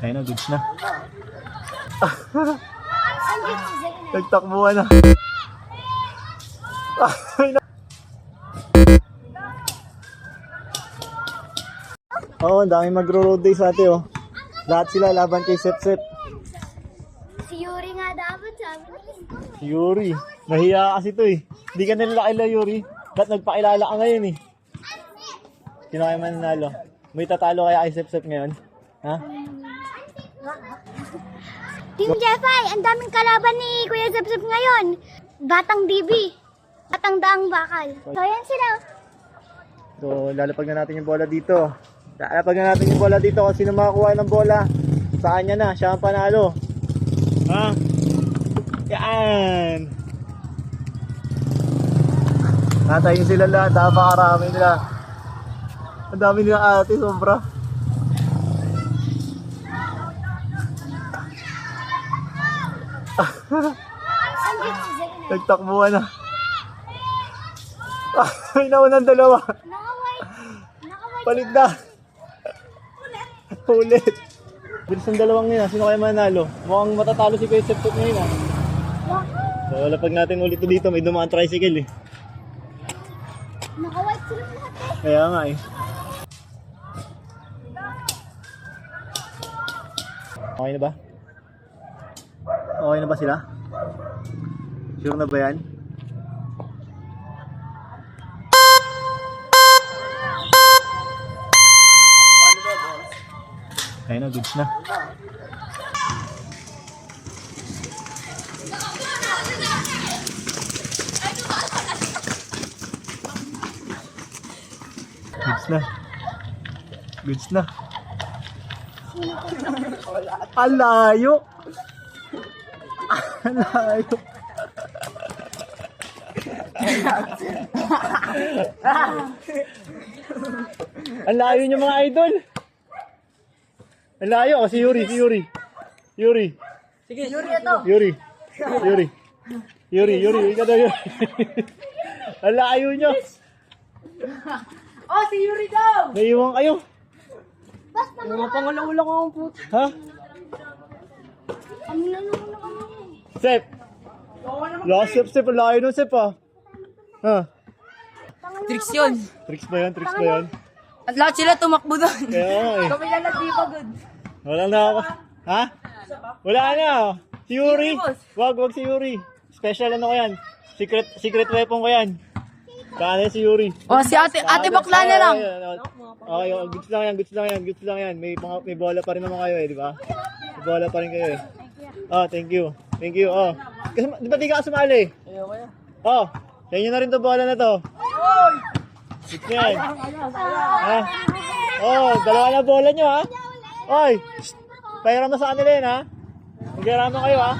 Ayun na, goods na. Nagtakbuhan na. Ay, na. Oo, oh, ang daming magro-road day sa atin, oh. Lahat sila laban kay Sep Sep. Si Yuri nga dapat sabi. Si Yuri. Nahiya kasi to eh. Hindi ka nila kila Yuri. Ba't nagpakilala ka ngayon eh? Sino kayo mananalo? May tatalo kaya kay Sep Sep ngayon? Ha? Team Jeffy, ang daming kalaban ni Kuya Zepzep ngayon. Batang DB. Batang daang bakal. So, yan sila. So, lalapag na natin yung bola dito. Lalapag na natin yung bola dito kung sino makakuha ng bola. Sa kanya na, siya ang panalo. Ha? Yan! Natayin sila lahat, napakarami nila. Ang dami nila ate, sobra. Nagtakbuhan na. Ay, naunang dalawa. Palit na. Ulit. Bilis ng dalawang yun ah. Sino kaya manalo? Mukhang matatalo si Kuya Septop ngayon ah. So, wala pag natin ulit dito. May dumaan tricycle eh. Nakaway sila lahat eh. Kaya nga eh. Okay na ba? Okay na ba sila? Sure na ba yan? Ayun na, goods na. Goods na. Goods na. Alayo. Alayo. Ang layo niyo mga idol. Ang layo. Oh, si Yuri, si Yuri. Yuri. Sige, Yuri ito. Yuri. Yuri. Yuri, Yuri. Ikaw daw Yuri. Ang layo niyo. Oh, si Yuri daw! Naiwan kayo. Basta Mga pangalaula ko ang puto. Ha? Ang nanunong kami. Sep. Last Sep, Sep. Ang layo nun, Sep ah. Ha? Tricks yun. Tricks ba yan? Tricks ba yan? At lahat sila tumakbo doon. Kaya nga eh. Kami lang nagpipagod. Wala na ako. Ha? Wala na. Si Yuri. Wag, wag si Yuri. Special ano ko yan. Secret, secret weapon ko yan. Kaya si Yuri. Oh, si ate, ate bakla na lang. Okay, okay, goods lang yan, goods lang yan, goods lang yan. May, mga, may bola pa rin naman kayo eh, di ba? May bola pa rin kayo eh. Oh, thank you. Thank you, oh. Kasi, di ba di ka sumali? Oh, sa inyo na rin to bola na to. Na yan. Ha? Oh, dalawa na bola nyo ha. Oy, shh, pahiram na sa kanila yun ha. Magkarama kayo ha.